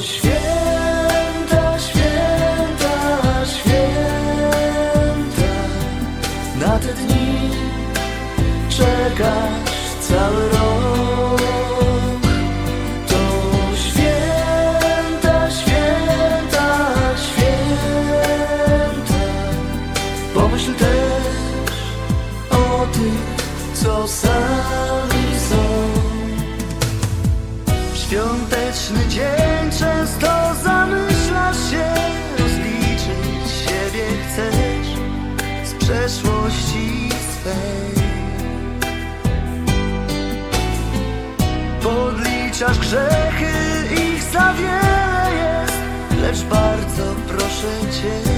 święta, święta, święta. Na te dni czekasz cały rok. To święta, święta, święta. Pomyśl też o tych, co sami są. Świąteczny dzień często zamyślasz się, rozliczyć siebie chcesz z przeszłości swej. Podliczasz grzechy, ich za wiele jest, lecz bardzo proszę Cię,